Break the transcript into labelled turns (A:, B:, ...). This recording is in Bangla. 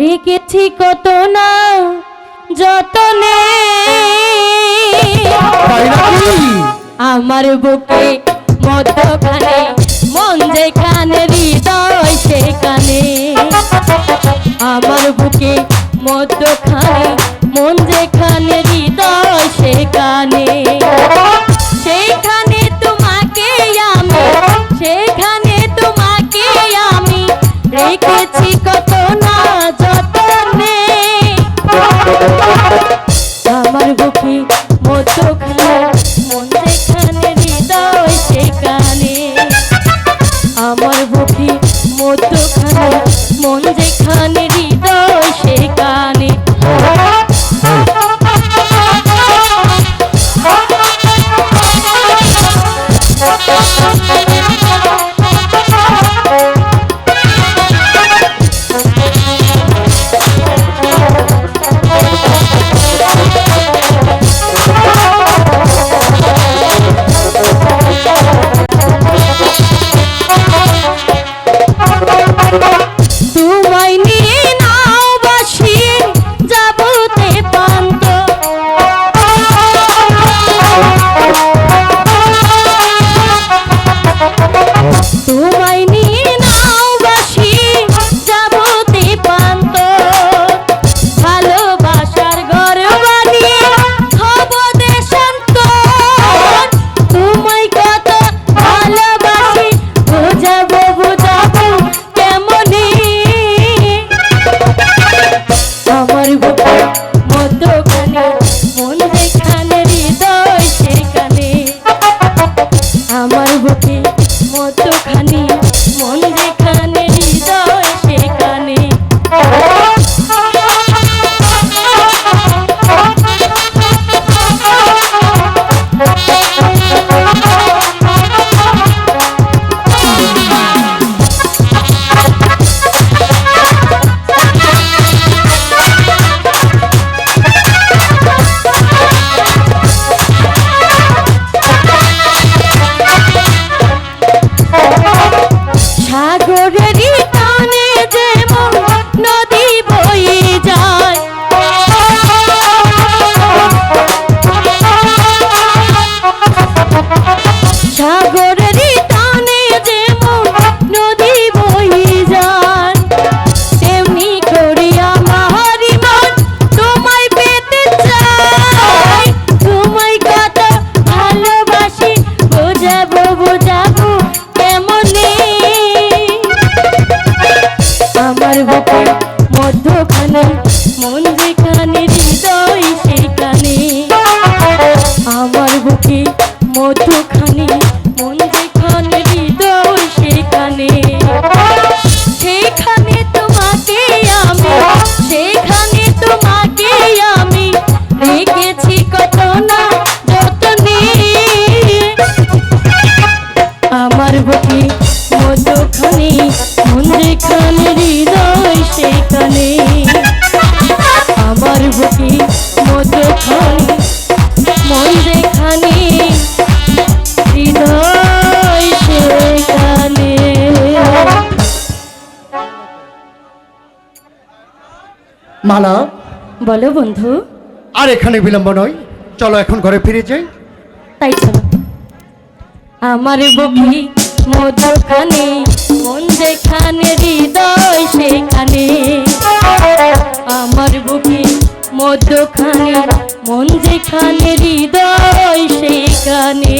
A: রেখেছি কত না যতনে। আমার বুকে মতখানে মন যেখানে হৃদয় সেখানে। আমার বুকে মতখানে মন যেখানে হৃদয় সেখানে। সেইখানে তোমাকে আমি took সাগরেরই কতখানি
B: মালা।
A: বলো বন্ধু।
B: আর এখানে বিলম্ব নয়। চলো এখন ঘরে ফিরে যাই।
A: তাই চলো আমার বকি মধুখানে মন যেখানে হৃদয় সেখানে। আমার বুকে মধুখানে মন যেখানে হৃদয় সেখানে।